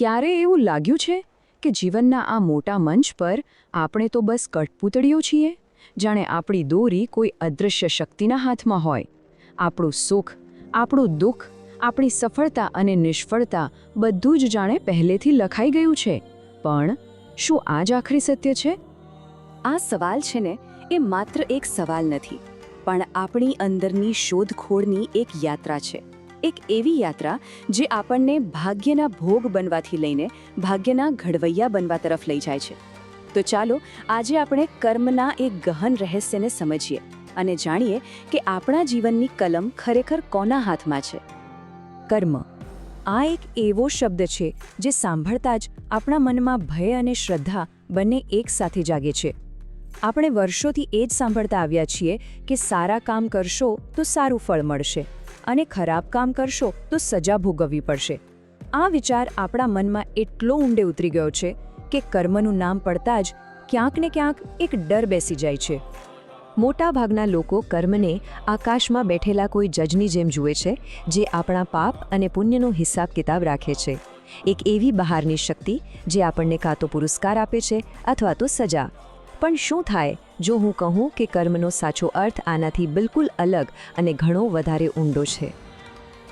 ક્યારે એવું લાગ્યું છે કે જીવનના આ મોટા મંચ પર આપણે તો બસ કઠપૂતળીઓ છીએ? જાણે આપણી દોરી કોઈ અદૃશ્ય શક્તિના હાથમાં હોય. આપણું સુખ, આપણું દુઃખ, આપણી સફળતા અને નિષ્ફળતા બધું જ જાણે પહેલેથી લખાઈ ગયું છે. પણ શું આ જ આખરી સત્ય છે? આ સવાલ છે ને, એ માત્ર એક સવાલ નથી, પણ આપણી અંદરની શોધખોળની એક યાત્રા છે. એક એવી યાત્રા જે આપણને ભાગ્યના ભોગ બનવાથી લઈને ભાગ્યના ઘડવૈયા બનવા તરફ લઈ જાય છે. તો ચાલો, આજે આપણે કર્મના એક ગહન રહસ્યને સમજીએ અને જાણીએ કે આપણા જીવનની કલમ ખરેખર કોના હાથમાં છે. કર્મ, આ એક એવો શબ્દ છે જે સાંભળતા જ આપણા મનમાં ભય અને શ્રદ્ધા બંને એકસાથે જાગે છે. આપણે વર્ષોથી એ જ સાંભળતા આવ્યા છીએ કે સારા કામ કરશો તો સારું ફળ મળશે. અને ખરાબ કામ કરશો તો સજા ભોગવવી પડશે. આ વિચાર આપણા મનમાં એટલો ઊંડે ઉતરી ગયો છે કે કર્મનું નામ પડતા જ ક્યાંક ને ક્યાંક એક ડર બેસી જાય છે. મોટાભાગના લોકો કર્મને આકાશમાં બેઠેલા કોઈ જજની જેમ જુએ છે, જે આપણા પાપ અને પુણ્યનો હિસાબ કિતાબ રાખે છે. એક એવી બહારની શક્તિ જે આપણને કાં તો પુરસ્કાર આપે છે અથવા તો સજા. પણ શું થાય? જો હું કહું કે કર્મનો સાચો અર્થ આનાથી બિલકુલ અલગ અને ઘણો વધારે ઊંડો છે.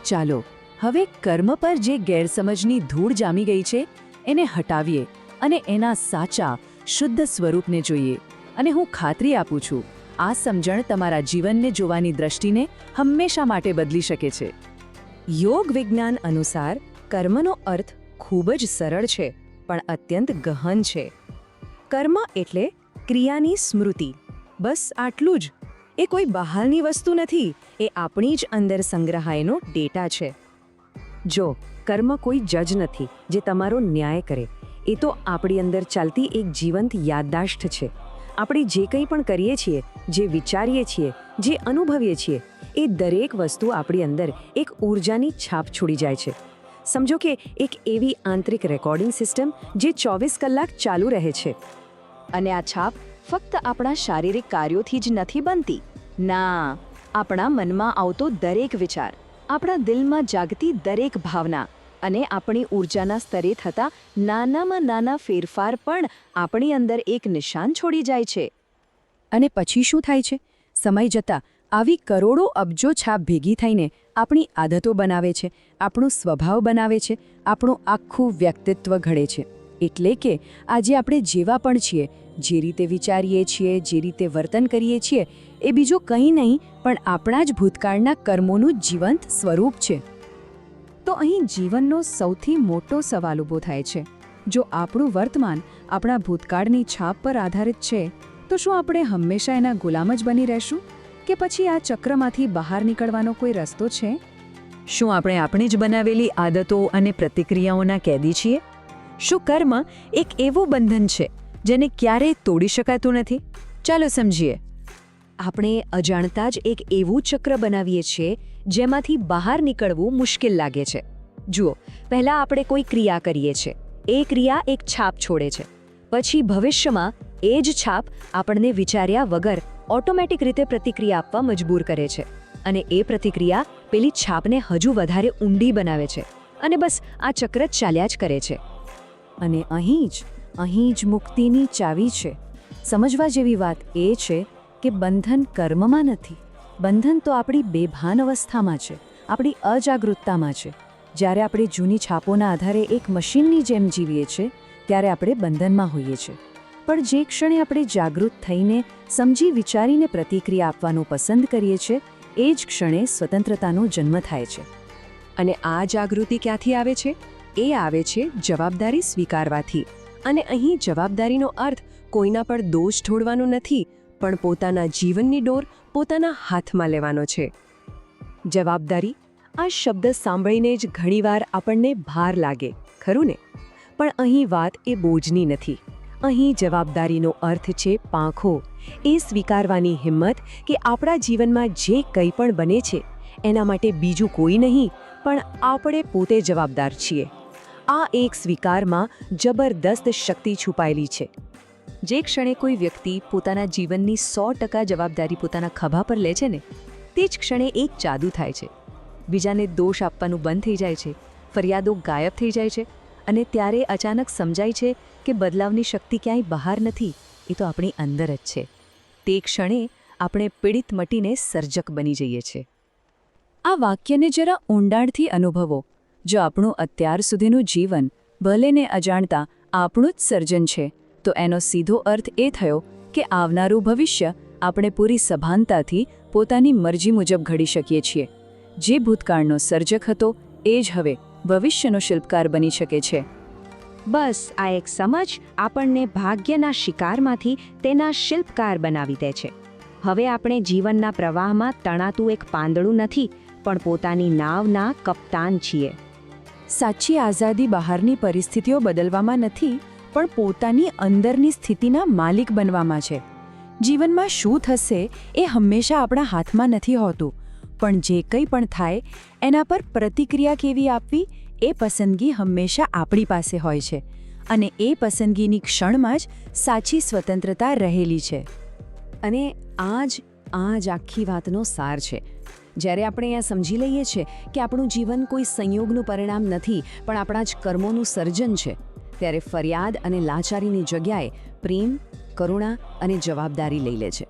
ચાલો, હવે કર્મ પર જે ગેરસમજની ધૂળ જામી ગઈ છે, એને હટાવીએ અને એના સાચા, શુદ્ધ સ્વરૂપને જોઈએ. અને હું ખાતરી આપું છું, આ સમજણ તમારા જીવનને જોવાની દ્રષ્ટિને હંમેશા માટે બદલી શકે છે. યોગ વિજ્ઞાન અનુસાર, કર્મનો અર્થ ખૂબ જ સરળ છે, પણ અત્યંત ગહન છે. કર્મ એટલે ક્રિયાની સ્મૃતિ. બસ આટલું જ. એ કોઈ બહારની વસ્તુ નથી. એ આપણી જ અંદર સંગ્રહાયેલો ડેટા છે. જો, કર્મ કોઈ જજ નથી, જે તમારો ન્યાય કરે. એ તો આપણી અંદર ચાલતી એક જીવંત યાદદાશ્ત છે. આપણે જે કંઈ પણ કરીએ છીએ, જે વિચારીએ છીએ, જે અનુભવીએ છીએ, એ દરેક વસ્તુ આપણી અંદર એક ઊર્જાની છાપ છોડી જાય છે. સમજો કે એક એવી આંતરિક રેકોર્ડિંગ સિસ્ટમ જે ચોવીસ કલાક ચાલુ રહે છે. અને આ છાપ ફક્ત આપણા શારીરિક કાર્યોથી જ નથી બનતી. ના, આપણા મનમાં આવતો દરેક વિચાર, આપણા દિલમાં જાગતી દરેક ભાવના અને આપણી ઊર્જાના સ્તરે થતા નાનામાં નાના ફેરફાર પણ આપણી અંદર એક નિશાન છોડી જાય છે. અને પછી શું થાય છે? સમય જતાં આવી કરોડો અબજો છાપ ભેગી થઈને આપણી આદતો બનાવે છે, આપણો સ્વભાવ બનાવે છે, આપણું આખું વ્યક્તિત્વ ઘડે છે. એટલે કે આજે આપણે જેવા પણ છીએ, જે રીતે વિચારીએ છીએ, જે રીતે વર્તન કરીએ છીએ, એ બીજું કંઈ નહીં, પણ આપણા જ ભૂતકાળના કર્મોનું જીવંત સ્વરૂપ છે. તો અહીં જીવનનો સૌથી મોટો સવાલ ઊભો થાય છે. જો આપણું વર્તમાન આપણા ભૂતકાળની છાપ પર આધારિત છે, તો શું આપણે હંમેશા એના ગુલામ જ બની રહેશું? કે પછી આ ચક્રમાંથી બહાર નીકળવાનો કોઈ રસ્તો છે? શું આપણે આપણી જ બનાવેલી આદતો અને પ્રતિક્રિયાઓના કેદી છીએ? શું કર્મ એક એવું બંધન છે જેને ક્યારેય તોડી શકાતું નથી? ચાલો સમજીએ. આપણે અજાણતા જ એક એવું ચક્ર બનાવીએ છીએ જેમાંથી બહાર નીકળવું મુશ્કેલ લાગે છે. જુઓ, પહેલાં આપણે કોઈ ક્રિયા કરીએ છીએ. એ ક્રિયા એક છાપ છોડે છે. પછી ભવિષ્યમાં એ જ છાપ આપણને વિચાર્યા વગર ઓટોમેટિક રીતે પ્રતિક્રિયા આપવા મજબૂર કરે છે અને એ પ્રતિક્રિયા પેલી છાપને હજુ વધારે ઊંડી બનાવે છે અને બસ આ ચક્ર ચાલ્યા જ કરે છે. અને અહીં જ અહીં જ મુક્તિની ચાવી છે. સમજવા જેવી વાત એ છે કે બંધન કર્મમાં નથી. બંધન તો આપણી બેભાન અવસ્થામાં છે, આપણી અજાગૃતતામાં છે. જ્યારે આપણે જૂની છાપોના આધારે એક મશીનની જેમ જીવીએ છીએ ત્યારે આપણે બંધનમાં હોઈએ છીએ પણ જે ક્ષણે આપણે જાગૃત થઈને સમજી વિચારીને પ્રતિક્રિયા આપવાનું પસંદ કરીએ છીએ એ જ ક્ષણે સ્વતંત્રતાનો જન્મ થાય છે. અને આ જાગૃતિ ક્યાંથી આવે છે? એ આવે છે જવાબદારી સ્વીકારવાથી. અને અહીં જવાબદારીનો અર્થ કોઈના પર દોષ ઢોળવાનો નથી, પણ પોતાના જીવનની ડોર પોતાના હાથમાં લેવાનો છે. જવાબદારી આ શબ્દ સાંભળીને જ ઘણીવાર આપણને ભાર લાગે, ખરું ને? પણ અહીં વાત એ બોજની નથી. અહીં જવાબદારીનો અર્થ છે પાંખો. એ સ્વીકારવાની હિંમત કે આપણા જીવનમાં જે કંઈ પણ બને છે, એના માટે બીજું કોઈ નહીં, પણ આપણે પોતે જવાબદાર છીએ. આ એક સ્વીકારમાં જબરદસ્ત શક્તિ છુપાયેલી છે. જે ક્ષણે કોઈ વ્યક્તિ પોતાના જીવનની સો ટકા જવાબદારી પોતાના ખભા પર લે છે ને, તે જ ક્ષણે એક જાદુ થાય છે. બીજાને દોષ આપવાનું બંધ થઈ જાય છે, ફરિયાદો ગાયબ થઈ જાય છે અને ત્યારે અચાનક સમજાય છે કે બદલાવની શક્તિ ક્યાંય બહાર નથી, એ તો આપણી અંદર જ છે. તે ક્ષણે આપણે પીડિત મટીને સર્જક બની જઈએ છીએ. આ વાક્યને જરા ઊંડાણથી અનુભવો. જો આપણું અત્યાર સુધીનું જીવન ભલે ને અજાણતા આપણું જ સર્જન છે, તો એનો સીધો અર્થ એ થયો કે આવનારું ભવિષ્ય આપણે પૂરી સભાનતાથી પોતાની મરજી મુજબ ઘડી શકીએ છીએ. જે ભૂતકાળનો સર્જક હતો, એ જ હવે ભવિષ્યનો શિલ્પકાર બની શકે છે. બસ, આ એક સમજ આપણને ભાગ્યના શિકારમાંથી તેના શિલ્પકાર બનાવી દે છે. હવે આપણે જીવનના પ્રવાહમાં તણાતું એક પાંદડું નથી, પણ પોતાની નાવના કપ્તાન છીએ. સાચી આઝાદી બહારની પરિસ્થિતિઓ બદલવામાં નથી, પણ પોતાની અંદરની સ્થિતિના માલિક બનવામાં છે. જીવનમાં શું થશે એ હંમેશા આપણા હાથમાં નથી હોતું, પણ જે કંઈ પણ થાય, એના પર પ્રતિક્રિયા કેવી આપવી, એ પસંદગી હંમેશા આપણી પાસે હોય છે. અને એ પસંદગીની ક્ષણમાં જ સાચી સ્વતંત્રતા રહેલી છે. અને આ જ આ જ આખી વાતનો સાર છે. જ્યારે આપણે અહીંયા સમજી લઈએ છીએ કે આપણું જીવન કોઈ સંયોગનું પરિણામ નથી, પણ આપણા જ કર્મોનું સર્જન છે, ત્યારે ફરિયાદ અને લાચારીની જગ્યાએ પ્રેમ, કરુણા અને જવાબદારી લઈ લે છે.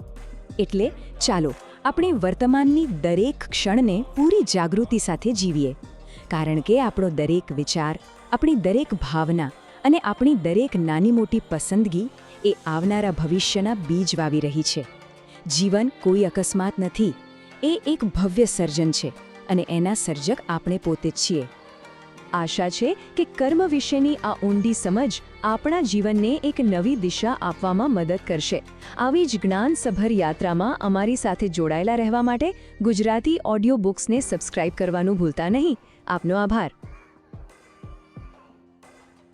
એટલે ચાલો આપણે વર્તમાનની દરેક ક્ષણને પૂરી જાગૃતિ સાથે જીવીએ. કારણ કે આપણો દરેક વિચાર, આપણી દરેક ભાવના અને આપણી દરેક નાની મોટી પસંદગી એ આવનારા ભવિષ્યના બીજ વાવી રહી છે. જીવન કોઈ અકસ્માત નથી. એ એક ભવ્ય સર્જન છે અને એના સર્જક આપણે પોતે જ છીએ. આશા છે કે કર્મ વિશેની આ ઊંડી સમજ આપણા જીવનને એક નવી દિશા આપવામાં મદદ કરશે. આવી જ જ્ઞાનસભર યાત્રામાં અમારી સાથે જોડાયેલા રહેવા માટે ગુજરાતી ઓડિયો બુક્સને સબસ્ક્રાઇબ કરવાનું ભૂલતા નહીં. આપનો આભાર.